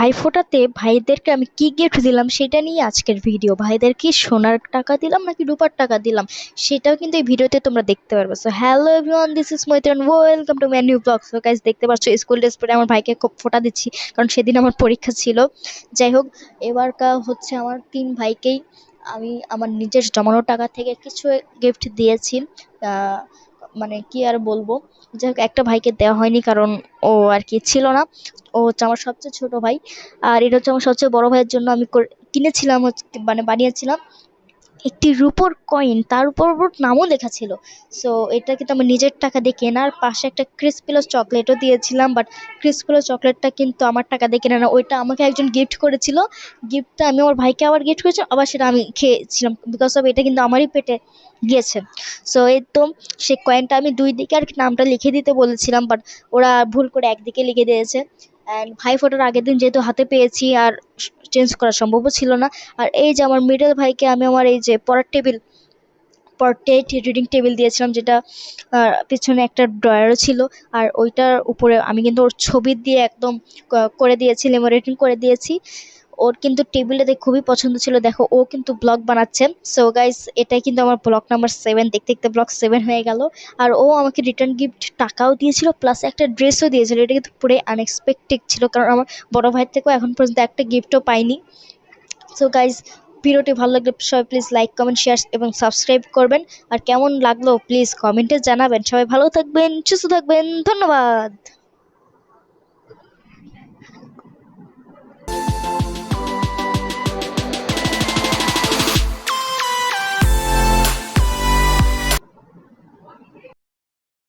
ভাইফোঁটাতে ভাইদেরকে আমি কী গিফট দিলাম সেটা নিয়ে আজকের ভিডিও ভাইদেরকে সোনার টাকা দিলাম নাকি রূপার টাকা দিলাম সেটাও কিন্তু এই ভিডিওতে তোমরা দেখতে পারবে। So hello everyone this is Maitran welcome to my new blog so guys দেখতে পাচ্ছ স্কুল ড্রেস পরে আমার ভাইকে খুব ফোটা দিচ্ছি, কারণ সেদিন আমার পরীক্ষা ছিল। যাই হোক, এবারকার হচ্ছে আমার তিন ভাইকেই আমি আমার নিজের জমানো টাকা থেকে কিছু গিফট দিয়েছি। মানে কি আর বলব? যাই একটা ভাইকে দেওয়া হয়নি কারণ ও আর কি ছিল না। ও হচ্ছে আমার সবচেয়ে ছোট ভাই। আর এটা হচ্ছে আমার সবচেয়ে বড় ভাইয়ের জন্য আমি কিনেছিলাম মানে বানিয়েছিলাম। একটি রূপোর কয়েন তার উপর ওর নামও লেখা ছিল। সো এটা কিন্তু আমার নিজের টাকা দিয়ে কেনা আর পাশে একটা ক্রিসপিলো চকলেটও দিয়েছিলাম বাট ক্রিসপিলো চকলেটটা কিন্তু আমার টাকা দিয়ে কেনা না। ওইটা আমাকে একজন গিফট করেছিল। গিফটটা আমি আমার ভাইকে আবার গিফট করেছি, আবার সেটা আমি খেয়েছিলাম। বিকজ অফ এটা কিন্তু আমারই পেটে গিয়েছে। সো এই তো সেই কয়েনটা আমি দুই দিকে আর নামটা লিখে দিতে বলেছিলাম বাট ওরা ভুল করে একদিকে লিখে দিয়েছে। অ্যান্ড ভাই ফোটার আগের দিন যেহেতু হাতে পেয়েছি, আর চেঞ্জ করা সম্ভবও ছিল না। আর এই যে আমার মিডল ভাইকে আমি আমার এই যে পড়ার টেবিল পরটেট রিডিং টেবিল দিয়েছিলাম, যেটা পিছনে একটা ড্রয়ারও ছিল। আর ওইটার উপরে আমি কিন্তু ওর ছবি দিয়ে একদম করে দিয়েছি লেমোরেটিং করে দিয়েছি। ওর কিন্তু টেবিলটাতে খুবই পছন্দ ছিল। দেখো, ও কিন্তু ব্লগ বানাচ্ছে। সো গাইস এটাই কিন্তু আমার ব্লগ নাম্বার সেভেন দেখতে দেখতে ব্লগ সেভেন হয়ে গেল। আর ও আমাকে রিটার্ন গিফট টাকাও দিয়েছিল প্লাস একটা ড্রেসও দিয়েছিল। এটা কিন্তু পুরো আনএক্সপেক্টেড ছিল, কারণ আমার বড় ভাইয়ের থেকেও এখন পর্যন্ত একটা গিফটও পাইনি। সো গাইজ ভিডিওটি ভালো লাগলে সবাই প্লিজ লাইক কমেন্ট শেয়ার এবং সাবস্ক্রাইব করবেন। আর কেমন লাগল প্লিজ কমেন্টে জানাবেন। সবাই ভালো থাকবেন, সুস্থ থাকবেন। ধন্যবাদ!